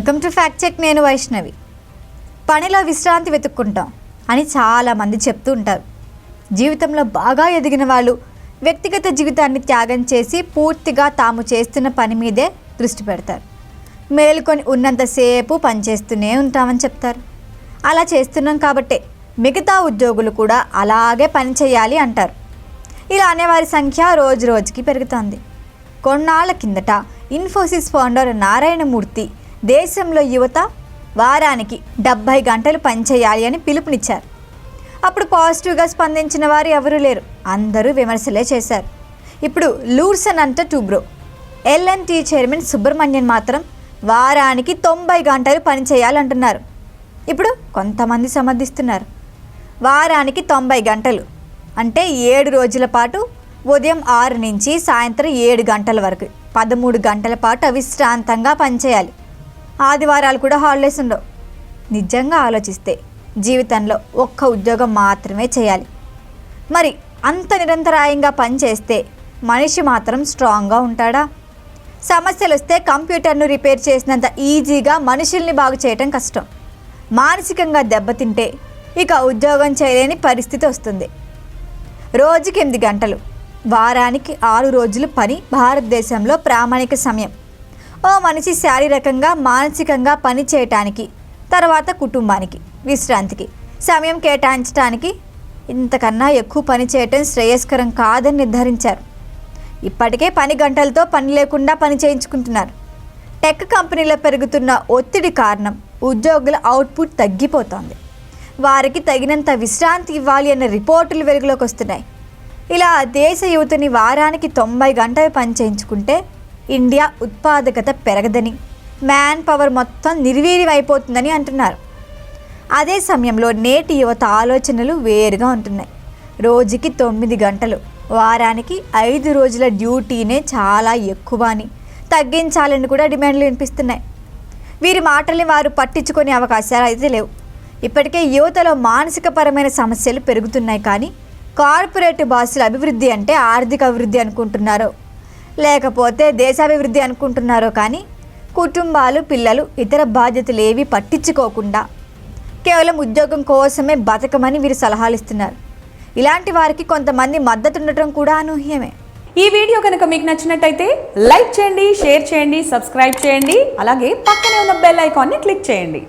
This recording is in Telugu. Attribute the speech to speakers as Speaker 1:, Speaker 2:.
Speaker 1: వెల్కమ్ టు ఫ్యాక్ట్ చెక్ నేను వైష్ణవి. పనిలో విశ్రాంతి వెతుక్కుంటాం అని చాలామంది చెప్తూ ఉంటారు. జీవితంలో బాగా ఎదిగిన వాళ్ళు వ్యక్తిగత జీవితాన్ని త్యాగం చేసి పూర్తిగా తాము చేస్తున్న పని మీదే దృష్టి పెడతారు. మేలుకొని ఉన్నంతసేపు పనిచేస్తూనే ఉంటామని చెప్తారు. అలా చేస్తున్నాం కాబట్టే మిగతా ఉద్యోగులు కూడా అలాగే పని చేయాలి అంటారు. ఇలా అనేవారి సంఖ్య రోజు రోజుకి పెరుగుతోంది. కొన్నాళ్ళ కిందట ఇన్ఫోసిస్ ఫౌండర్ నారాయణమూర్తి దేశంలో యువత వారానికి డెబ్భై గంటలు పనిచేయాలి అని పిలుపునిచ్చారు. అప్పుడు పాజిటివ్గా స్పందించిన వారు ఎవరూ లేరు. అందరూ విమర్శలే చేశారు. ఇప్పుడు లూర్సన్ అంట టూబ్రో ఎల్ఎన్టీ చైర్మన్ సుబ్రహ్మణ్యన్ మాత్రం వారానికి తొంభై గంటలు పనిచేయాలంటున్నారు. ఇప్పుడు కొంతమంది సమర్థిస్తున్నారు. వారానికి తొంభై గంటలు. అంటే ఏడు రోజుల పాటు ఉదయం ఆరు నుంచి సాయంత్రం ఏడు గంటల వరకు. పదమూడు గంటల పాటు అవిశ్రాంతంగా పనిచేయాలి. ఆదివారాలు కూడా హాలిడేస్ ఉండవు. నిజంగా ఆలోచిస్తే జీవితంలో ఒక్క ఉద్యోగం మాత్రమే చేయాలి. మరి అంత నిరంతరాయంగా పనిచేస్తే మనిషి మాత్రం స్ట్రాంగ్గా ఉంటాడా? సమస్యలు వస్తే కంప్యూటర్ను రిపేర్ చేసినంత ఈజీగా మనుషుల్ని బాగు చేయటం కష్టం. మానసికంగా దెబ్బతింటే ఇక ఉద్యోగం చేయలేని పరిస్థితి వస్తుంది. రోజుకి ఎనిమిది గంటలు వారానికి ఆరు రోజులు పని భారతదేశంలో ప్రామాణిక సమయం. ఓ మనిషి శారీరకంగా మానసికంగా పని చేయటానికి తర్వాత కుటుంబానికి విశ్రాంతికి సమయం కేటాయించడానికి ఇంతకన్నా ఎక్కువ పని చేయటం శ్రేయస్కరం కాదని నిర్ధారించారు. ఇప్పటికే పని గంటలతో పని లేకుండా పని చేయించుకుంటున్నారు. టెక్ కంపెనీలో పెరుగుతున్న ఒత్తిడి కారణం ఉద్యోగుల అవుట్పుట్ తగ్గిపోతోంది. వారికి తగినంత విశ్రాంతి ఇవ్వాలి అన్న రిపోర్టులు వెలుగులోకి వస్తున్నాయి. ఇలా దేశ యువతని వారానికి తొంభై గంటలు పని చేయించుకుంటే ఇండియా ఉత్పాదకత పెరగదని మ్యాన్ పవర్ మొత్తం నిర్వీర్యమైపోతుందని అంటున్నారు. అదే సమయంలో నేటి యువత ఆలోచనలు వేరుగా ఉంటున్నాయి. రోజుకి తొమ్మిది గంటలు వారానికి ఐదు రోజుల డ్యూటీనే చాలా ఎక్కువ అని తగ్గించాలని కూడా డిమాండ్లు వినిపిస్తున్నాయి. వీరి మాటల్ని వారు పట్టించుకునే అవకాశాలు అయితే లేవు. ఇప్పటికే యువతలో మానసికపరమైన సమస్యలు పెరుగుతున్నాయి కానీ కార్పొరేట్ బాసుల అభివృద్ధి అంటే ఆర్థిక అభివృద్ధి అనుకుంటున్నారో. లేకపోతే దేశాభివృద్ధి అనుకుంటున్నారో కానీ కుటుంబాలు పిల్లలు ఇతర బాధ్యతలు ఏవి పట్టించుకోకుండా కేవలం ఉద్యోగం కోసమే బతకమని వీరు సలహాలు ఇస్తున్నారు. ఇలాంటి వారికి కొంతమంది మద్దతు ఉండటం కూడా అనూహ్యమే.
Speaker 2: ఈ వీడియో కనుక మీకు నచ్చినట్టయితే లైక్ చేయండి షేర్ చేయండి సబ్స్క్రైబ్ చేయండి అలాగే పక్కనే ఉన్న బెల్ ఐకాన్ని క్లిక్ చేయండి.